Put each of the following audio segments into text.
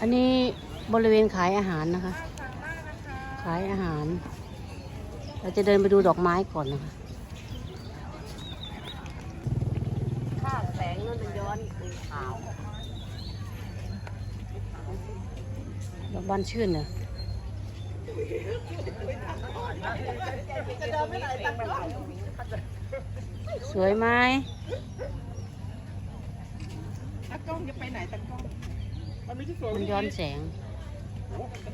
อันนี้บริเวณขายอาหารนะคะ ขายอาหาร เราจะเดินไปดูดอกไม้ก่อนนะคะข้าวแสงนั่นมันย้อนเป็นขาวดอกบานชื่นเนี่ยจะเดินไม่ไหนตั้งแต่สวยไหมตากล้องจะไปไหนตากล้อง มันไม่ใช่สวยมันย้อนแสง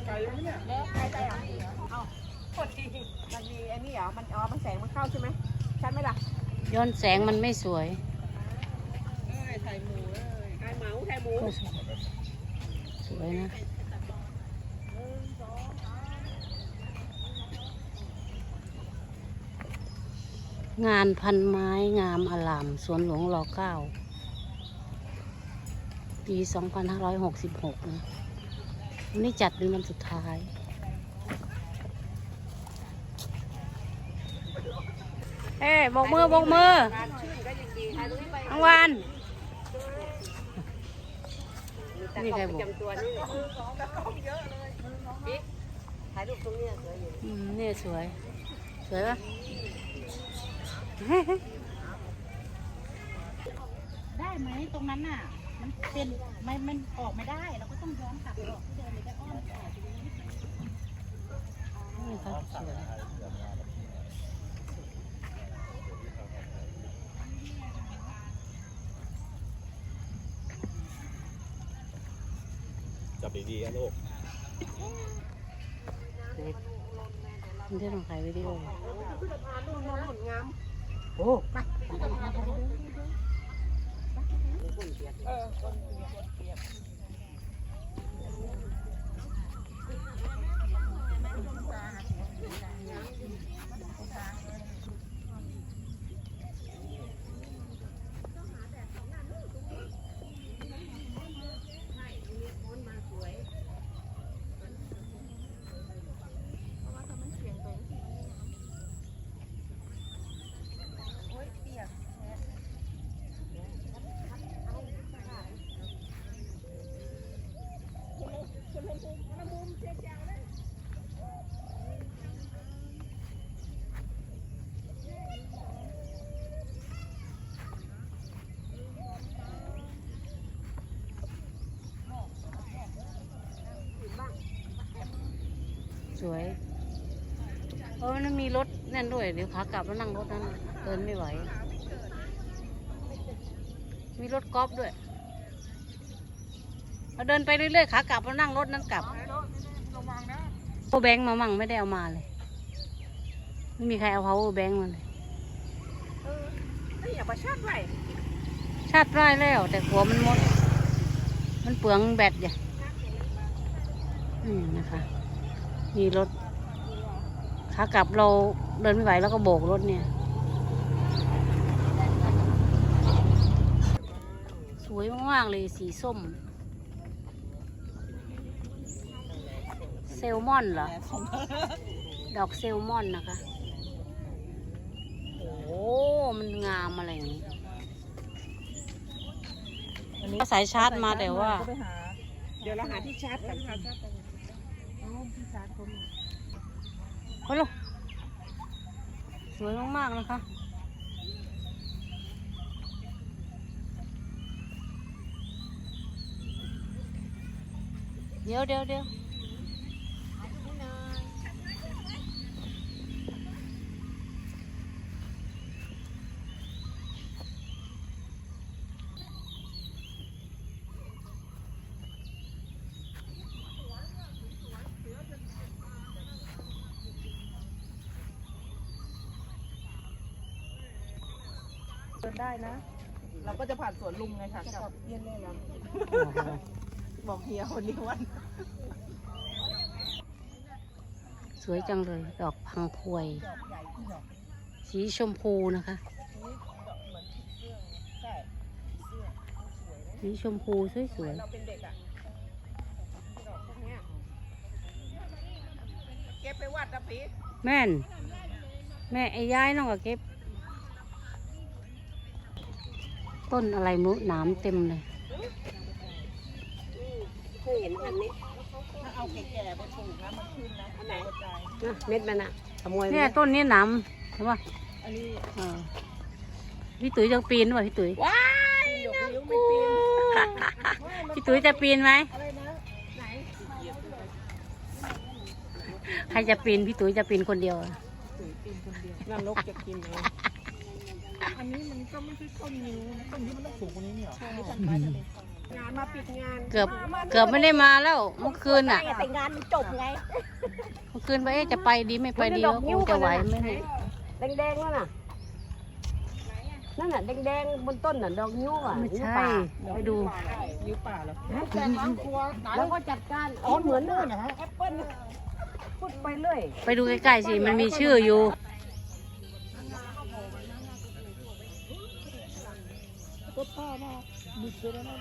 ไกลไหมเนี่ยแล้วใครใจอะเอ้าพอดีมันมีไอ้นี่เหรอ มันอ๋อมันแสงมันเข้าใช่ไหมชัดไหมล่ะย้อนแสงมันไม่สวยเอ้ยไทยหมูเอ้ยไทยหมูไทยหมูสวยนะงานพันไม้งามอลามสวนหลวงรอเก้า ปี 2566 นะวันนี้จัดเป็นวันสุดท้าย เอ้บอกมือบอกมือทั้งวัน นี่ใครบอกถ่ายรูปตรงนี้สวยอยู่นี่สวย สวยปะได้ไหมตรงนั้นน่ะ มันเป็นไม่มันออกไม่ได้เราก็ต้องย้อนกลับออกที่เดิมเลยก็อ้อมต่อไปนี้นี่ครับสวยจับดีๆนะลูกมันได้ลองถ่ายวิดีโอขึ้นสะ พานนู่นนู่นนู่น สวยเออนั่นมีรถนั่นด้วย เดี๋ยวขากลับแล้วนั่งรถนั้นน่ะเดินไม่ไหว มีรถกอล์ฟด้วยเราเดินไปเรื่อยๆขากลับแล้วนั่งรถนั้นกลับโอแบงค์มามั่งไม่ได้เอามาเลย ไม่มีใครเอา power bank มาเลยเออนี่อย่าประชดไว้ชาติไร้แล้ว แต่หัวมันหมด มันเปลืองแบตอย่านี่นะคะ มีรถขากลับเราเดินไม่ไหวแล้วก็โบกรถเนี่ย สวยมากๆเลยสีส้ม เซลมอนเหรอ ดอกเซลมอนนะคะ โอ้ มันงามอะไรอย่างนี้ก็สายชาร์จมาแต่ว่า เดี๋ยวเราหาที่ชาร์จกัน โอ้โหสวยมากๆนะคะเดี๋ยวเดี๋ยวเดี๋ยว เดินได้นะ เราก็จะผ่านสวนลุมไงค่ะกับเยี่ยนเล่นแล้วบอกเฮียคนนี้วัน สวยจังเลย ดอกพังพวยดอกใหญ่ที่ดอกสีชมพูนะคะนี้ดอกเหมือนผีเสื้อใช่ผีเสื้อสวยนะสีชมพูสวยเหมือนเราเป็นเด็กอะดอกพวกเนี้ยเก็บไปวัดนะพี่ๆแม่น แม่ไอ้ย้ายน้องก็เก็บ ต้นอะไรไมุหนามเต็มเลยเคยเห็นพันนี้ถ้าเอาแก่ๆไปปลูกนะมันขึ้นนะอันไหนกระจายนะเม็ดมันอะขโมยเนี่ยต้นนี้หนำใช่ปะอันนี้เออพี่ตุ๋ยจะปีนป่ะพี่ตุ๋ยว้ายหยกนิ้วไม่ปีนพี่ตุ๋ยจะปีนไหมอะไรนะไหนใครจะปีนพี่ตุ๋ยจะปีนคนเดียวอะตุ๋ยปีนคนเดียวนั่นนกจะกินเลย อันนี้มันก็ไม่ใช่ต้นนิ้วนะต้นนิ้วมันต้องสูงกว่านี้เนี่ยใช่งานมาปิดงานเกือบเกือบไม่ได้มาแล้วเมื่อคืนอะแต่งานมันจบไงเมื่อคืนไปเอ๊ะจะไปดีไม่ไปดีก็คงจะไหวไหมเนี่ยแดงๆนั่นน่ะนั่นน่ะแดงๆบนต้นน่ะดอกนิ้วอะไม่นิ้วใช่ป่าไปดูนิ้วป่าแล้วแต่ล้างครัวไหนแล้วก็จัดการอ๋อเหมือนน่ะนะฮะแอปเปิ้ลพูดไปเรื่อยไปดูใกล้ๆสิมันมีชื่ออยู่ ก็ป้ามาบุกเลยนะ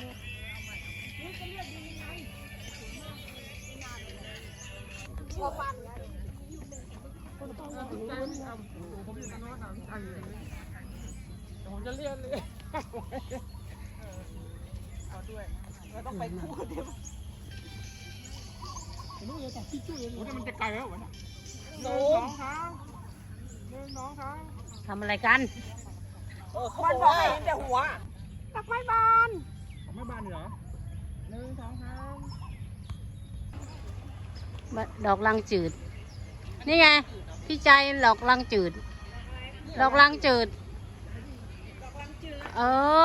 ผมจะเรียนเลยเอาด้วยเราต้องไปคู่กันเดี๋ยวโอ้แต่มันจะไกลแล้ววะเนี่ยโน้สมองครั้งหนึ่งสองครั้งทำอะไรกันเออเขาบอกว่าเห็นแต่หัว ตักไม้บานของแม่บ้านเหรอหนึ่งสองครั้งดอกลังจืด นี่ไง พี่ใจดอกลังจืด ดอกลังจืด เอ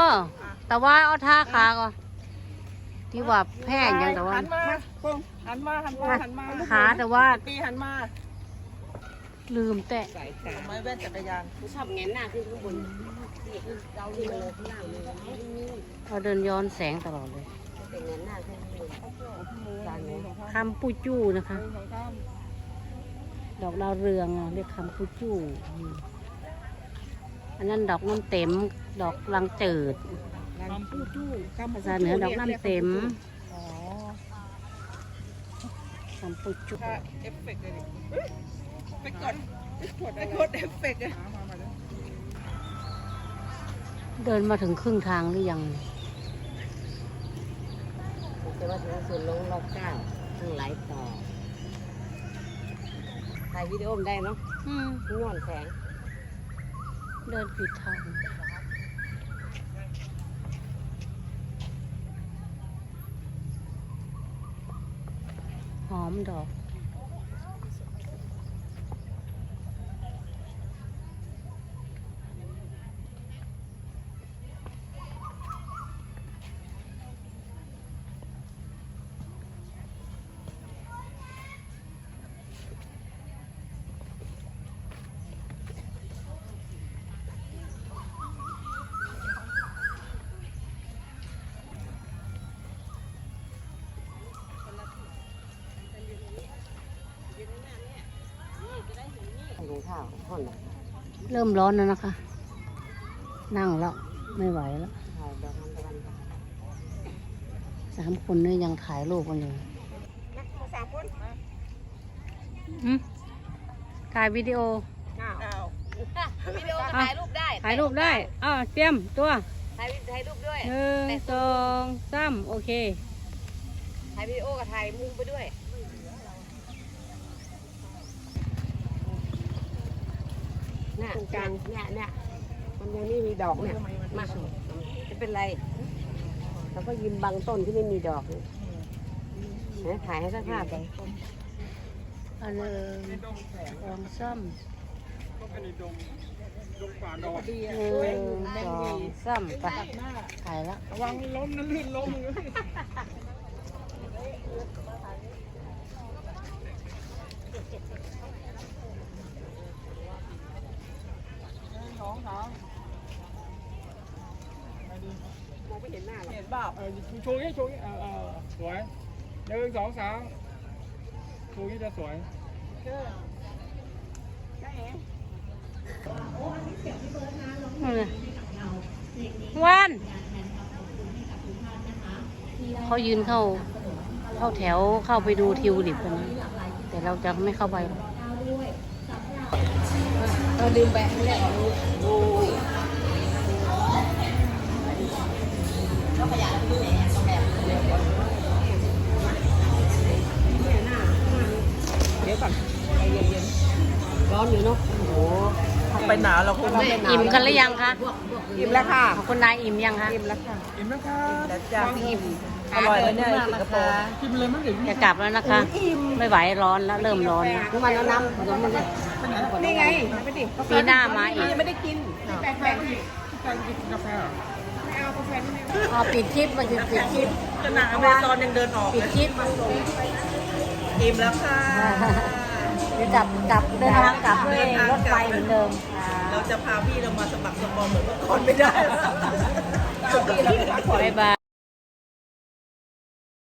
อ แต่ว่าเอาท่าขาก่อนที่ว่าแพงยังแต่ว่าหันมาปุ้งหันมาหันมาหันมาขาแต่ว่าตีหันมา ลืมแตะใส่ตาไม้แว่นจักรยานชอบแงนหน้าขึ้นข้างบน เราเลยข้าเดินย้อนแสงตลอดเลยคำปูจู้นะคะ ดอกดาวเรืองเรียกคำปูจู้อันนั้นดอกน้ำเต็ม ดอกลังเจืดคำพูจู้คำภาษาเหนือดอกน้ำเต็มคำปูจู้เอฟเฟกต์เลยไปกดไปกดเอฟเฟกต์เลย เดินมาถึงครึ่งทางหรือยังจะมาถึงส่วนลงรอบเก้าทางไหลต่อถ่ายวิดีโอมันได้เนาะอืมย้อนแสงเดินผิดทางหอมดอก ลงข้าวห่อนน่ะ เริ่มร้อนแล้วนะคะ นั่งแล้ว ไม่ไหวแล้วถ่ายดอกทานตะวันสามคนเนี่ยยังถ่ายรูปกันอยู่สามคนหึถ่ายวิดีโออ้าววิดีโอถ่ายรูปได้ถ่ายรูปได้อ้าวเตรียมตัวถ่ายถ่ายรูปด้วยหนึ่งสองสามโอเคถ่ายวิดีโอกับถ่ายมุมไปด้วย เนี่ยตรงกลางเนี่ยเนี่ยมันยังไม่มีดอกเนี่ยมาจะเป็นไรเราก็ยืนบังต้นที่ไม่มีดอกเนี่ยไหนถ่ายให้สักภาพไปอันหนึ่งสองสามก็เป็นดงดงป่าดอกดีหอะนึ่งสองสามไปตัดหน้าถ่ายแล้วระวังล้มนะลื่นล้มเลย สองสามมองไม่เห็นหน้าหรอกเห็นเปล่าเออโชว์นี้โชว์นี้เออเออสวยหนึ่งสองสามโชว์นี้จะสวยนั่นน่ะวันเขายืนเข้า เข้าแถวเข้าไปดูทิวลิปกันนะแต่เราจะไม่เข้าไปหรอก เออลืมไปไม่ได้หรอกเดี๋ยวก่อนใจเย็นๆร้อนอยู่เนาะโอ้โหไปหนาวเราคงไม่หาอิ่มกันหรือยังคะ อิ่มแล้วค่ะคุณนายอิ่มยังคะ อิ่มแล้วค่ะอิ่มแล้วครับ อิ่ม อร่อยเลยเนี่ยสิงคโปร์กินไปเลยมั้งเดี๋ยวจะกลับแล้วนะคะ ไม่ไหวร้อนแล้วเริ่มร้อนแล้วน้ำมันแล้วน้ำผสมมันเลยนี่ไงไม่ดิปีหน้ามาอีกยังไม่ได้กินแบ่งแบ่งอีกการกินกาแฟเหรอเอาปิดคลิปมาจุดปิดคลิปขนาดอเมซอนยังเดินออกปิดคลิปอิ่มแล้วค่ะเดี๋ยวกลับกลับเดินทางกลับด้วยรถไฟเหมือนเดิม เราจะพาพี่เรามาสมัครสปอร์เหมือนเมื่อก่อนไม่ได้บ๊ายบาย